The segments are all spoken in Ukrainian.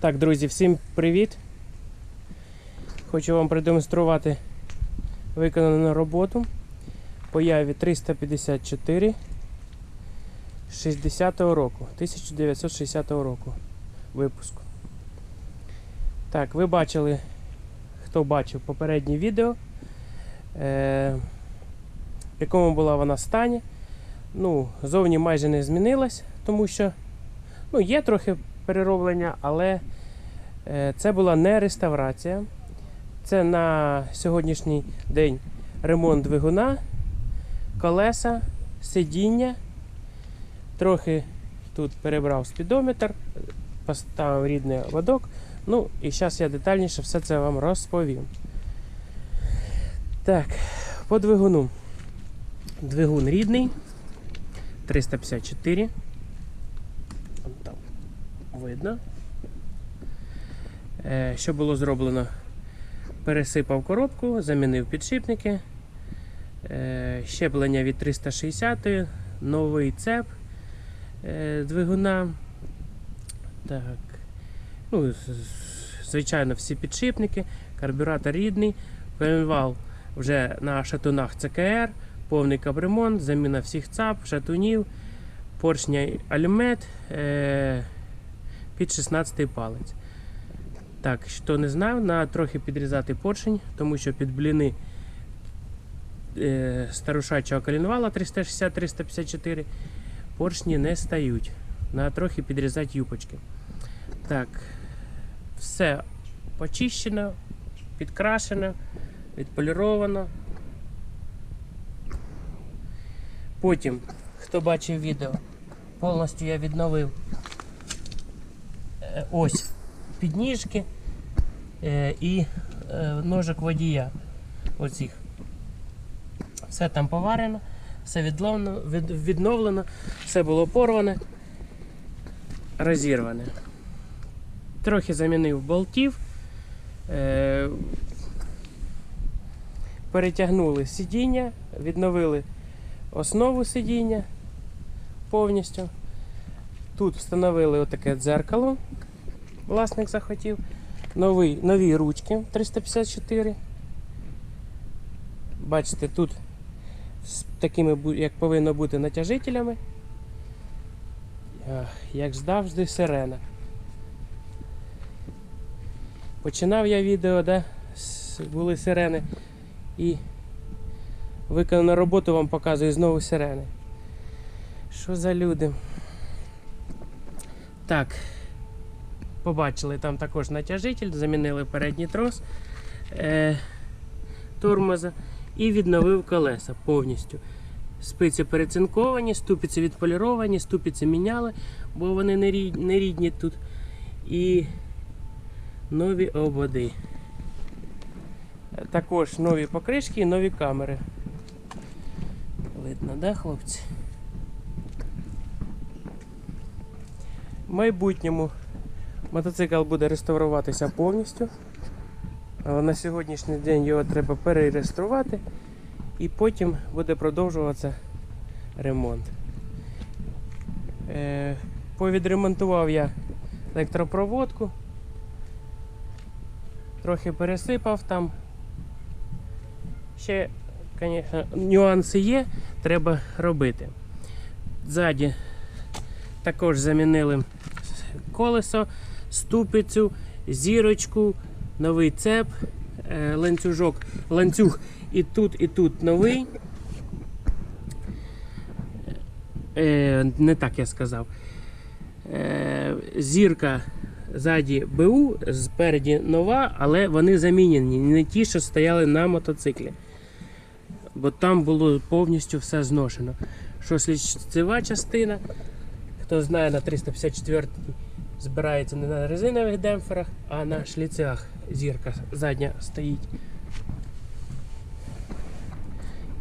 Так, друзі, всім привіт! Хочу вам продемонструвати виконану роботу по яві 354 60 року, 1960 року випуску. Так, ви бачили, хто бачив попереднє відео, е, в якому була вона стані. Ну, зовні майже не змінилась, тому що ну, є трохи перероблення, але е, це була не реставрація. Це на сьогоднішній день ремонт двигуна, колеса, сидіння. Трохи тут перебрав спідометр, поставив рідний ободок. Ну і зараз я детальніше все це вам розповім. Так, по двигуну. Двигун рідний. 354. Видно. Е, Що було зроблено? Пересипав коробку, замінив підшипники, е, щеплення від 360, новий цеп е, двигуна. Так. Ну, звичайно, всі підшипники, карбюратор рідний, коленвал вже на шатунах ЦКР, повний капремонт, заміна всіх ЦАП, шатунів, поршня алюмет е, під 16 палець. Так, хто не знав, на трохи підрізати поршень, тому що під бліни е, старушачого коленвала 360-354 поршні не стають. На трохи підрізати юпочки. Так, все почищено, підкрашено, відполіровано. Потім, хто бачив відео, повністю я відновив ось підніжки е, і е, ножик водія. Оцих. Все там поварено, все відловно, від, відновлено, все було порване, розірване. Трохи замінив болтів. Е, перетягнули сидіння, відновили основу сидіння повністю. Тут встановили отаке дзеркало. Власник захотів. Новий, нові ручки 354. Бачите, тут з такими, як повинно бути, натяжителями. Як завжди, сирена. Починав я відео, де були сирени. І виконану роботу вам показую знову сирени. Що за люди? Так. Побачили там також натяжитель, замінили передній трос е, тормоза і відновив колеса повністю. Спиці перецинковані, ступиці відполіровані, ступиці міняли, бо вони не рід- не рідні тут. І нові ободи. Також нові покришки і нові камери. Видно, да, хлопці? В майбутньому мотоцикл буде реставруватися повністю. Але на сьогоднішній день його треба перереєструвати і потім буде продовжуватися ремонт. Е, повідремонтував я електропроводку, трохи пересипав там. Ще, звісно, нюанси є, треба робити. Ззаді також замінили колесо, ступицю, зірочку, новий цеп, е, ланцюжок, ланцюг і тут, і тут новий. Е, не так я сказав. Е, зірка ззаді БУ, спереді нова, але вони замінені, не ті, що стояли на мотоциклі. Бо там було повністю все зношено. Що слідцева частина, хто знає, на 354 збирається не на резинових демпферах, а на шліцях зірка задня стоїть.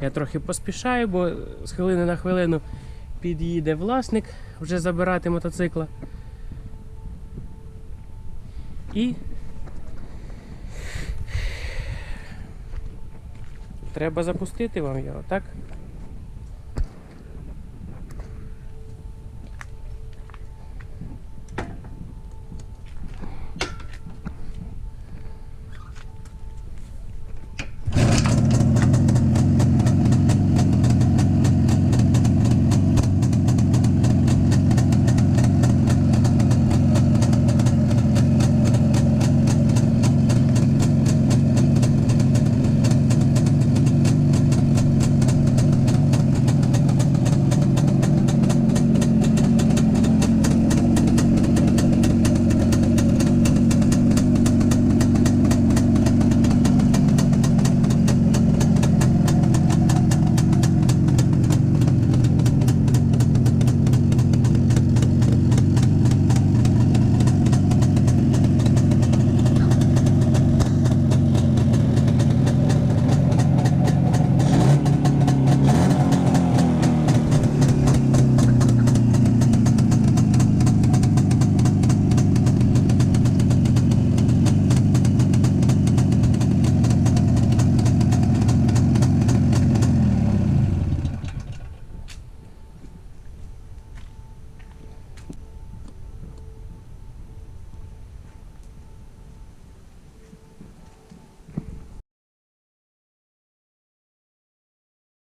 Я трохи поспішаю, бо з хвилини на хвилину під'їде власник вже забирати мотоцикла. І треба запустити вам його, так?